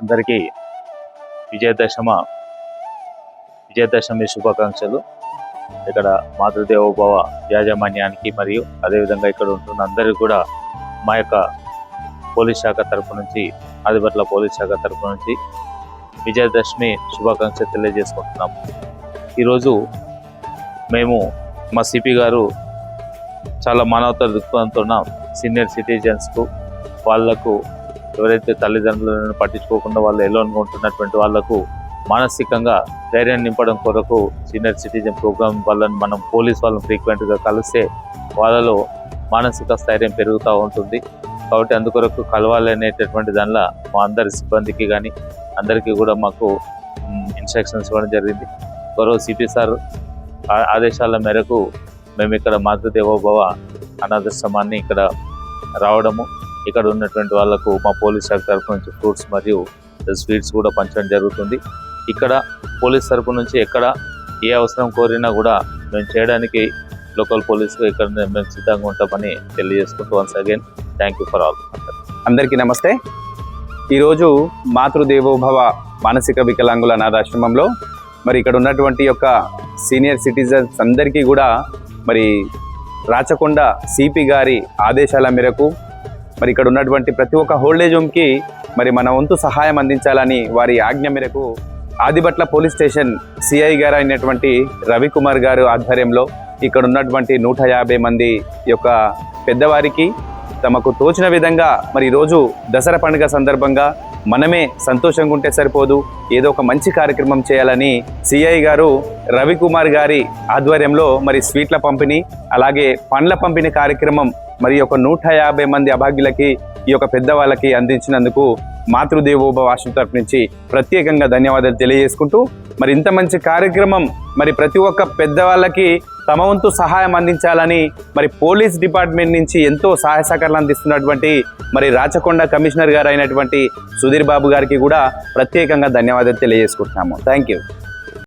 అందరికీ విజయదశమ విజయదశమి శుభాకాంక్షలు. ఇక్కడ మాతృదేవోభవ యాజమాన్యానికి మరియు అదేవిధంగా ఇక్కడ ఉంటున్న అందరికీ కూడా మా యొక్క పోలీస్ శాఖ తరపు నుంచి ఆదిపట్ల పోలీస్ శాఖ తరపు నుంచి విజయదశమి శుభాకాంక్షలు తెలియజేసుకుంటున్నాం. ఈరోజు మేము మా సిపి గారు చాలా మానవత దృక్పథంతో సీనియర్ సిటిజన్స్కు వాళ్ళకు ఎవరైతే తల్లిదండ్రులను పట్టించుకోకుండా వాళ్ళు ఎలోన్గా ఉంటున్నటువంటి వాళ్ళకు మానసికంగా ధైర్యం నింపడం కొరకు సీనియర్ సిటిజన్ ప్రోగ్రామ్ వాళ్ళని మనం పోలీస్ వాళ్ళని ఫ్రీక్వెంట్గా కలిస్తే వాళ్ళలో మానసిక స్థైర్యం పెరుగుతూ ఉంటుంది. కాబట్టి అందుకొరకు కలవాలి అనేటటువంటి దానిలో మా అందరి సిబ్బందికి కానీ అందరికీ కూడా మాకు ఇన్స్ట్రక్షన్స్ ఇవ్వడం జరిగింది. గౌరవ సిపి సార్ ఆ- ఆదేశాల మేరకు మేము ఇక్కడ మాతృదేవోభవ అనాథశ్రమాన్ని ఇక్కడ రావడము ఇక్కడ ఉన్నటువంటి వాళ్ళకు మా పోలీస్ శాఖ తరపు నుంచి ఫ్రూట్స్ మరియు స్వీట్స్ కూడా పంచడం జరుగుతుంది. ఇక్కడ పోలీస్ తరఫు నుంచి ఎక్కడ ఏ అవసరం కోరినా కూడా మేము చేయడానికి లోకల్ పోలీస్ ఇక్కడ మేము సిద్ధంగా ఉంటామని తెలియజేసుకుంటూ once again thank you for all. అందరికీ నమస్తే. ఈరోజు మాతృదేవోభవ మానసిక వికలాంగుల అనాథాశ్రమంలో మరి ఇక్కడ ఉన్నటువంటి యొక్క సీనియర్ సిటిజన్స్ అందరికీ కూడా మరి రాచకొండ సిపి గారి ఆదేశాల మేరకు మరి ఇక్కడ ఉన్నటువంటి ప్రతి ఒక్క హోల్డేజ్ హోమ్కి మరి మన వంతు సహాయం అందించాలని వారి ఆజ్ఞ మేరకు ఆదిబట్ల పోలీస్ స్టేషన్ సిఐ గారు అయినటువంటి రవికుమార్ గారు ఆధ్వర్యంలో ఇక్కడ ఉన్నటువంటి నూట యాభై మంది యొక్క పెద్దవారికి తమకు తోచిన విధంగా మరి ఈరోజు దసరా పండుగ సందర్భంగా మనమే సంతోషంగా ఉంటే సరిపోదు ఏదో ఒక మంచి కార్యక్రమం చేయాలని సిఐ గారు రవికుమార్ గారి ఆధ్వర్యంలో మరి స్వీట్ల పంపిణీ అలాగే పండ్ల పంపిణీ కార్యక్రమం మరి ఒక నూట యాభై మంది అభాగ్యులకి ఈ యొక్క పెద్దవాళ్ళకి అందించినందుకు మాతృదేవోభవ ఆశ్రమం తరపు నుంచి ప్రత్యేకంగా ధన్యవాదాలు తెలియజేసుకుంటూ మరి ఇంత మంచి కార్యక్రమం మరి ప్రతి ఒక్క పెద్దవాళ్ళకి తమ వంతు సహాయం అందించాలని మరి పోలీస్ డిపార్ట్మెంట్ నుంచి ఎంతో సహాయ సహకారాలు అందిస్తున్నటువంటి మరి రాచకొండ కమిషనర్ గారు అయినటువంటి సుధీర్ బాబు గారికి కూడా ప్రత్యేకంగా ధన్యవాదాలు తెలియజేసుకుంటున్నాము. Thank you.